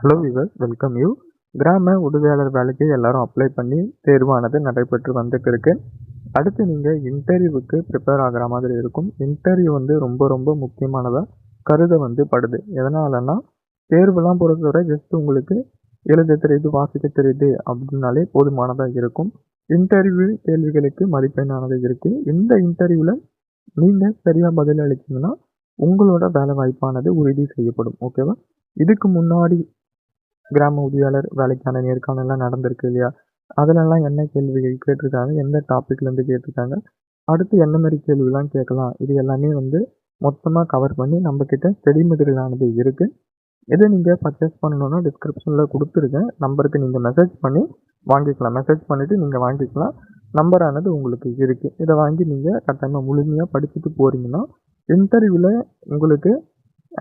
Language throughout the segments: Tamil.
ஹலோ விவர்ஸ் வெல்கம் யூ கிராம உதவியாளர் வேலைக்கு எல்லாரும் அப்ளை பண்ணி தேர்வானது நடைபெற்று வந்துட்டு இருக்கு அடுத்து நீங்கள் இன்டர்வியூவுக்கு ப்ரிப்பேர் ஆகிற மாதிரி இருக்கும். இன்டர்வியூ வந்து ரொம்ப ரொம்ப முக்கியமானதாக கருத வந்து படுது. எதனாலன்னா தேர்வுலாம் பொறுத்தவரை ஜஸ்ட் உங்களுக்கு எழுத தெரியுது வாசிக்க தெரியுது அப்படின்னாலே போதுமானதாக இருக்கும். இன்டர்வியூ கேள்விகளுக்கு மதிப்பெண்ணானது இருக்குது இந்த இன்டர்வியூவில் நீங்கள் சரியாக பதில் அளிச்சிங்கன்னா உங்களோட வேலை வாய்ப்பானது உறுதி செய்யப்படும். ஓகேவா இதுக்கு முன்னாடி கிராம உதவியாளர் வேலைக்கான நேர்காணல்லாம் நடந்திருக்கு இல்லையா? அதிலெல்லாம் என்ன கேள்விகள் கேட்டிருக்காங்க? எந்த டாப்பிக்லேருந்து கேட்டிருக்காங்க? அடுத்து என்ன மாதிரி கேள்விலாம் கேட்கலாம்? இது எல்லாமே வந்து மொத்தமாக கவர் பண்ணி நம்மக்கிட்ட ஸ்டடி மெட்டீரியலானது இருக்குது இதை நீங்கள் பர்ச்சேஸ் பண்ணணுன்னா டிஸ்கிரிப்ஷனில் கொடுத்துருக்கேன் நம்பருக்கு நீங்கள் மெசேஜ் பண்ணி வாங்கிக்கலாம். மெசேஜ் பண்ணிவிட்டு நீங்கள் வாங்கிக்கலாம். நம்பரானது உங்களுக்கு இருக்குது இதை வாங்கி நீங்கள் கட்டாயமாக முழுமையாக படிச்சுட்டு போகிறீங்கன்னா இன்டர்வியூவில் உங்களுக்கு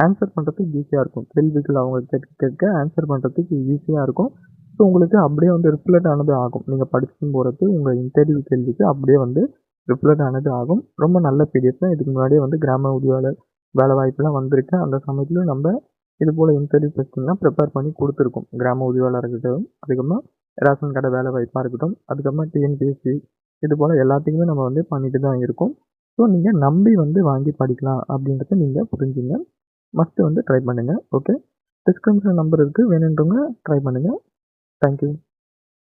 ஆன்சர் பண்ணுறதுக்கு ஈஸியாக இருக்கும். கேள்விகள் அவங்க கேட்க கேட்க ஆன்சர் பண்ணுறதுக்கு ஈஸியாக இருக்கும். ஸோ உங்களுக்கு அப்படியே வந்து ரிஃப்ளெக்ட் ஆனது ஆகும். நீங்கள் படிச்சுட்டு போகிறது உங்கள் இன்டர்வியூ கேள்விக்கு அப்படியே வந்து ரிஃப்ளெக்ட் ஆனது ஆகும். ரொம்ப நல்ல பிடிஎஃப் தான். இதுக்கு முன்னாடியே வந்து கிராம உதவியாளர் வேலை வாய்ப்புலாம் வந்திருக்கு. அந்த சமயத்தில் நம்ம இது போல் இன்டர்வியூ கொஸ்டின்லாம் ப்ரிப்பேர் பண்ணி கொடுத்துருக்கோம். கிராம உதவியாளராக இருக்கட்டும் அதுக்கப்புறமா ரேஷன் கடை வேலை வாய்ப்பாக இருக்கட்டும் அதுக்கப்புறமா டிஎன்பிஎஸ்சி இது போல் எல்லாத்தையுமே நம்ம வந்து பண்ணிட்டு தான் இருக்கோம். ஸோ நீங்கள் நம்பி வந்து வாங்கி படிக்கலாம் அப்படின்றத நீங்கள் புரிஞ்சுங்க. மஸ்ட்டு வந்து ட்ரை பண்ணுங்கள் ஓகே டிஸ்கிரிப்ஷன் நம்பர் இருக்குது வேணுன்றவங்க ட்ரை பண்ணுங்கள் தேங்க்யூ